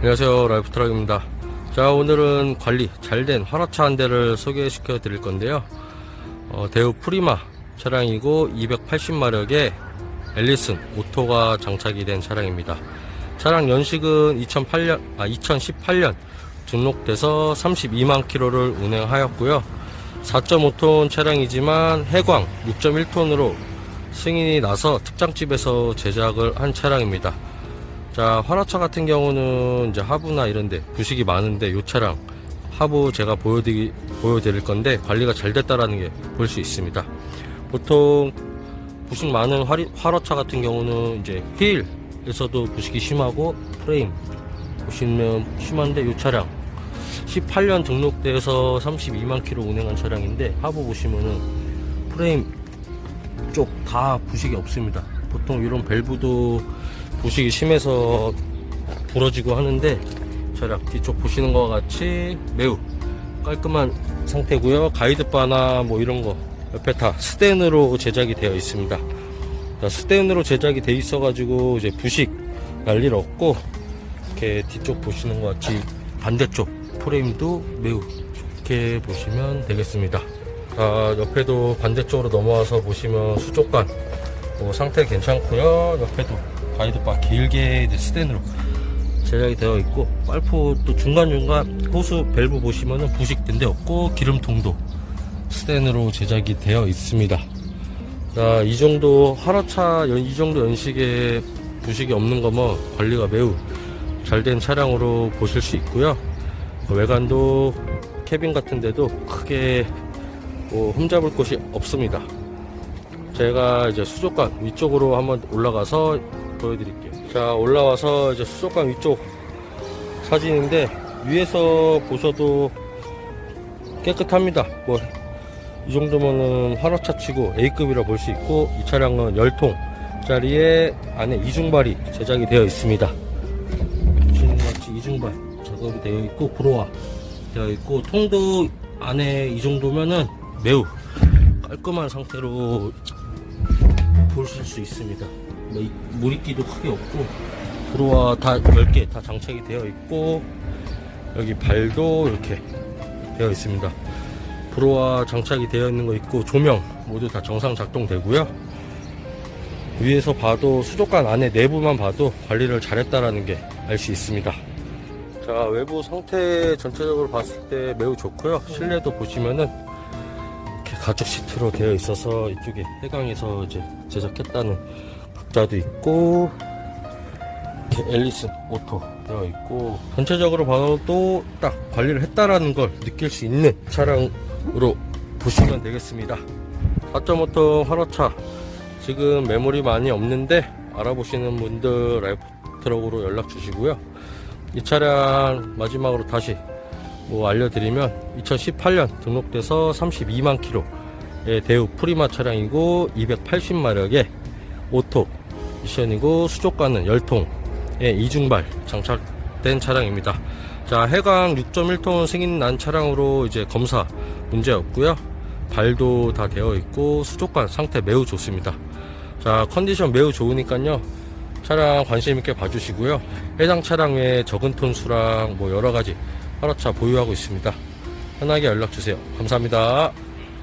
안녕하세요. 라이프트락입니다. 자 오늘은 관리 잘 된 화라차 한 대를 소개시켜 드릴 건데요. 어, 대우 프리마 차량이고 280마력의 앨리슨 오토가 장착이 된 차량입니다. 차량 연식은 2008년, 아, 2018년 등록돼서 32만 킬로를 운행하였고요. 4.5톤 차량이지만 해광 6.1톤으로 승인이 나서 특장집에서 제작을 한 차량입니다 자, 화라차 같은 경우는 이제 하부나 이런데 부식이 많은데 이 차량 하부 제가 보여드리, 보여드릴 건데 관리가 잘 됐다라는 게 볼 수 있습니다. 보통 부식 많은 화리, 화라차 같은 경우는 이제 휠에서도 부식이 심하고 프레임 보시면 심한데 이 차량 18년 등록돼서 32만 킬로 운행한 차량인데 하부 보시면은 프레임 쪽 다 부식이 없습니다. 보통 이런 밸브도 부식이 심해서 부러지고 하는데 차량 뒤쪽 보시는 것과 같이 매우 깔끔한 상태고요. 가이드바나 뭐 이런 거 옆에 다 스텐으로 제작이 되어 있습니다. 자, 스텐으로 제작이 돼 있어 가지고 이제 부식 날 일 없고 이렇게 뒤쪽 보시는 것 같이 반대쪽 프레임도 매우 좋게 보시면 되겠습니다. 자, 옆에도 반대쪽으로 넘어와서 보시면 수족관 뭐 상태 괜찮고요. 옆에도 가이드 바 길게 이제 스텐으로 제작이 되어 있고 빨프 또 중간중간 호수 밸브 보시면은 부식된 데 없고 기름통도 스텐으로 제작이 되어 있습니다. 자, 이 정도 하라차 연- 이 정도 연식에 부식이 없는 거면 관리가 매우 잘 된 차량으로 보실 수 있고요. 외관도 캐빈 같은 데도 크게 뭐 흠잡을 곳이 없습니다 제가 이제 수족관 위쪽으로 한번 올라가서 보여드릴게요. 자, 올라와서 이제 수족관 위쪽 사진인데 위에서 보셔도 깨끗합니다. 뭐 이 정도면은 화로차 치고 A급이라 볼 수 있고 이 차량은 열통짜리에 안에 이중발이 제작이 되어 있습니다. 보시는 것 같이 이중발 작업이 되어 있고 브로와 되어 있고 통도 안에 이 정도면은 매우 깔끔한 상태로 보실 수 있습니다. 뭐 이- 물입기도 크게 없고 브로와 다 10개 다 장착이 되어 있고 여기 발도 이렇게 되어 있습니다. 브로와 장착이 되어 있는 거 있고 조명 모두 다 정상 작동되고요. 위에서 봐도 수족관 안에 내부만 봐도 관리를 잘했다라는 게 알 수 있습니다. 자 외부 상태 전체적으로 봤을 때 매우 좋고요. 실내도 보시면은 가죽 시트로 되어 있어서 이쪽에 해강에서 이제 제작했다는 박자도 있고 이렇게 앨리슨 오토 되어 있고 전체적으로 봐도 딱 관리를 했다라는 걸 느낄 수 있는 차량으로 보시면 되겠습니다. 4.5톤 화로차 지금 매물이 많이 없는데 알아보시는 분들 라이프 트럭으로 연락 주시고요. 이 차량 마지막으로 다시 뭐 알려드리면 2018년 등록돼서 32만 킬로의 대우 프리마 차량이고 280마력의 오토 미션이고 수족관은 열통의 이중발 장착된 차량입니다. 자 해강 6.1톤 승인 난 차량으로 이제 검사 문제 없고요. 발도 다 되어 있고 수족관 상태 매우 좋습니다. 자 컨디션 매우 좋으니까요. 차량 관심 있게 봐주시고요. 해당 차량 외에 적은 톤수랑 뭐 여러 가지 화로차 보유하고 있습니다. 편하게 연락 주세요. 감사합니다.